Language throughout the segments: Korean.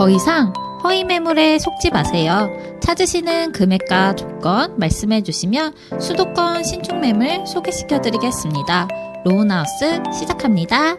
더 이상 허위 매물에 속지 마세요. 찾으시는 금액과 조건 말씀해 주시면 수도권 신축 매물 소개시켜 드리겠습니다. 로운하우스 시작합니다.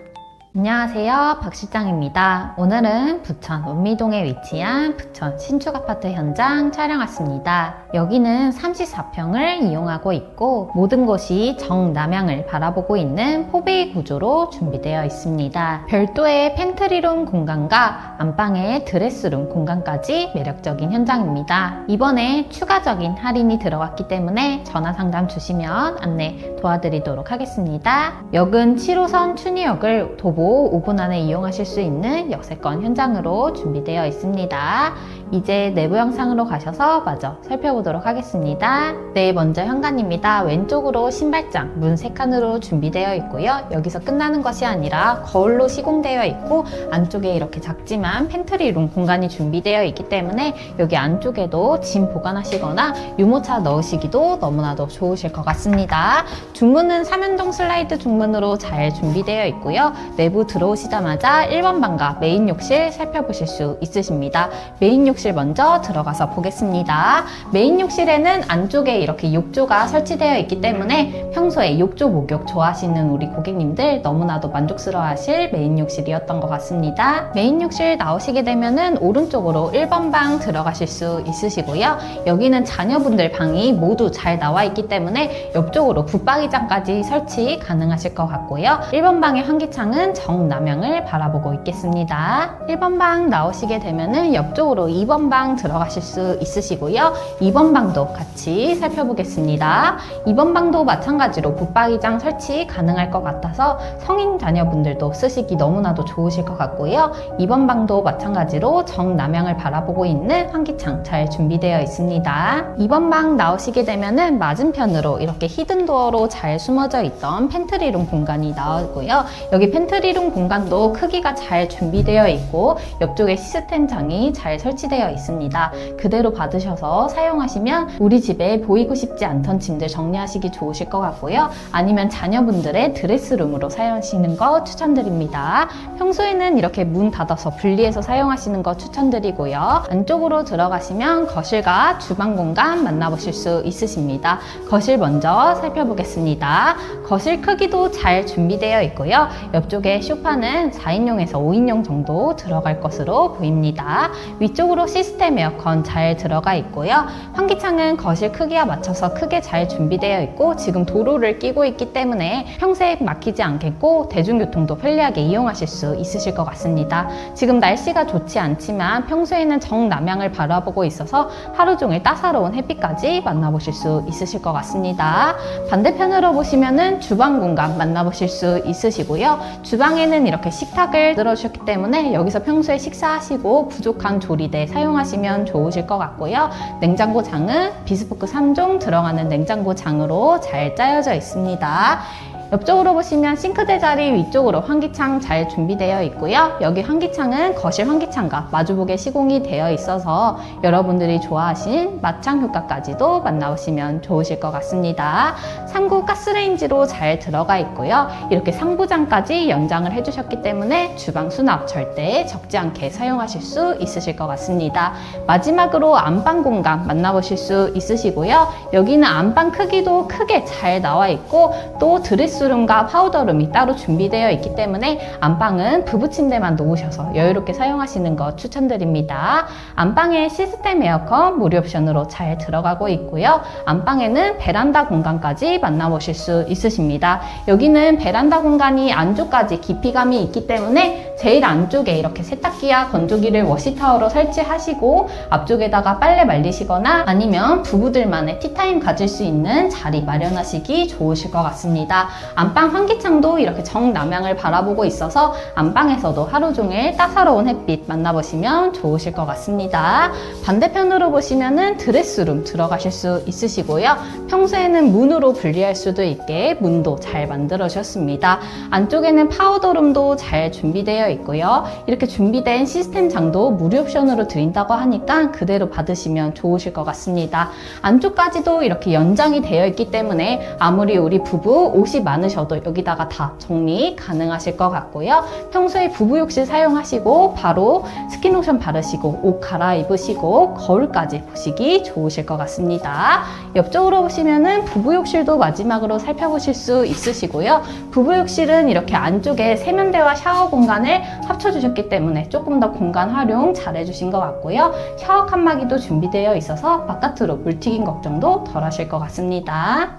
안녕하세요. 박 실장입니다. 오늘은 부천 원미동에 위치한 부천 신축 아파트 현장 촬영 왔습니다. 여기는 34평을 이용하고 있고 모든 곳이 정남향을 바라보고 있는 포베이 구조로 준비되어 있습니다. 별도의 팬트리룸 공간과 안방의 드레스룸 공간까지 매력적인 현장입니다. 이번에 추가적인 할인이 들어갔기 때문에 전화 상담 주시면 안내 도와드리도록 하겠습니다. 역은 7호선 춘희역을 도보 5분 안에 이용하실 수 있는 역세권 현장으로 준비되어 있습니다. 이제 내부 영상으로 가셔서 마저 살펴보도록 하겠습니다. 네, 먼저 현관입니다. 왼쪽으로 신발장, 문 3칸으로 준비되어 있고요. 여기서 끝나는 것이 아니라 거울로 시공되어 있고 안쪽에 이렇게 작지만 팬트리룸 공간이 준비되어 있기 때문에 여기 안쪽에도 짐 보관하시거나 유모차 넣으시기도 너무나도 좋으실 것 같습니다. 중문은 3연동 슬라이드 중문으로 잘 준비되어 있고요. 내부 들어오시자마자 1번 방과 메인 욕실 살펴보실 수 있으십니다. 메인 욕실 먼저 들어가서 보겠습니다. 메인 욕실에는 안쪽에 이렇게 욕조가 설치되어 있기 때문에 평소에 욕조 목욕 좋아하시는 우리 고객님들 너무나도 만족스러워하실 메인 욕실이었던 것 같습니다. 메인 욕실 나오시게 되면은 오른쪽으로 1번 방 들어가실 수 있으시고요. 여기는 자녀분들 방이 모두 잘 나와 있기 때문에 옆쪽으로 붙박이장까지 설치 가능하실 것 같고요. 1번 방의 환기창은 정남향을 바라보고 있겠습니다. 1번 방 나오시게 되면은 옆쪽으로 2번 방 들어가실 수 있으시고요. 2번 방도 같이 살펴보겠습니다. 2번 방도 마찬가지로 붙박이장 설치 가능할 것 같아서 성인 자녀분들도 쓰시기 너무나도 좋으실 것 같고요. 2번 방도 마찬가지로 정남향을 바라보고 있는 환기창 잘 준비되어 있습니다. 2번 방 나오시게 되면은 맞은편으로 이렇게 히든도어로 잘 숨어져 있던 팬트리룸 공간이 나오고요. 여기 팬트리룸 공간도 크기가 잘 준비되어 있고 옆쪽에 시스템 장이 잘 설치 되어 있습니다. 그대로 받으셔서 사용하시면 우리 집에 보이고 싶지 않던 짐들 정리하시기 좋으실 것 같고요. 아니면 자녀분들의 드레스룸으로 사용하시는 거 추천드립니다. 평소에는 이렇게 문 닫아서 분리해서 사용하시는 거 추천드리고요. 안쪽으로 들어가시면 거실과 주방 공간 만나보실 수 있으십니다. 거실 먼저 살펴보겠습니다. 거실 크기도 잘 준비되어 있고요. 옆쪽에 쇼파는 4인용에서 5인용 정도 들어갈 것으로 보입니다. 위쪽으로 시스템 에어컨 잘 들어가 있고요. 환기창은 거실 크기와 맞춰서 크게 잘 준비되어 있고 지금 도로를 끼고 있기 때문에 평소에 막히지 않겠고 대중교통도 편리하게 이용하실 수 있으실 것 같습니다. 지금 날씨가 좋지 않지만 평소에는 정남향을 바라보고 있어서 하루 종일 따사로운 햇빛까지 만나보실 수 있으실 것 같습니다. 반대편으로 보시면은 주방 공간 만나보실 수 있으시고요. 주방에는 이렇게 식탁을 들어주셨기 때문에 여기서 평소에 식사하시고 부족한 조리대 사용하시면 좋으실 것 같고요. 냉장고 장은 비스포크 3종 들어가는 냉장고 장으로 잘 짜여져 있습니다. 옆쪽으로 보시면 싱크대 자리 위쪽으로 환기창 잘 준비되어 있고요. 여기 환기창은 거실 환기창과 마주보게 시공이 되어 있어서 여러분들이 좋아하신 마창 효과까지도 만나보시면 좋으실 것 같습니다. 상구 가스레인지로 잘 들어가 있고요. 이렇게 상부장까지 연장을 해주셨기 때문에 주방 수납 절대 적지 않게 사용하실 수 있으실 것 같습니다. 마지막으로 안방 공간 만나보실 수 있으시고요. 여기는 안방 크기도 크게 잘 나와 있고 또 드레스 룸과 파우더룸이 따로 준비되어 있기 때문에 안방은 부부 침대만 놓으셔서 여유롭게 사용하시는 것 추천드립니다. 안방에 시스템 에어컨 무료 옵션으로 잘 들어가고 있고요. 안방에는 베란다 공간까지 만나보실 수 있으십니다. 여기는 베란다 공간이 안쪽까지 깊이감이 있기 때문에 제일 안쪽에 이렇게 세탁기와 건조기를 워시타워로 설치하시고 앞쪽에다가 빨래 말리시거나 아니면 부부들만의 티타임 가질 수 있는 자리 마련하시기 좋으실 것 같습니다. 안방 환기창도 이렇게 정남향을 바라보고 있어서 안방에서도 하루 종일 따사로운 햇빛 만나보시면 좋으실 것 같습니다. 반대편으로 보시면은 드레스룸 들어가실 수 있으시고요. 평소에는 문으로 분리할 수도 있게 문도 잘 만들어 주셨습니다. 안쪽에는 파우더룸도 잘 준비되어 있고요. 이렇게 준비된 시스템 장도 무료 옵션으로 드린다고 하니까 그대로 받으시면 좋으실 것 같습니다. 안쪽까지도 이렇게 연장이 되어 있기 때문에 아무리 우리 부부 옷이 많으셔도 여기다가 다 정리 가능하실 것 같고요. 평소에 부부 욕실 사용하시고 바로 스킨로션 바르시고 옷 갈아입으시고 거울까지 보시기 좋으실 것 같습니다. 옆쪽으로 보시면은 부부 욕실도 마지막으로 살펴보실 수 있으시고요. 부부 욕실은 이렇게 안쪽에 세면대와 샤워 공간을 합쳐주셨기 때문에 조금 더 공간 활용 잘 해주신 것 같고요. 샤워 칸막이도 준비되어 있어서 바깥으로 물 튀김 걱정도 덜 하실 것 같습니다.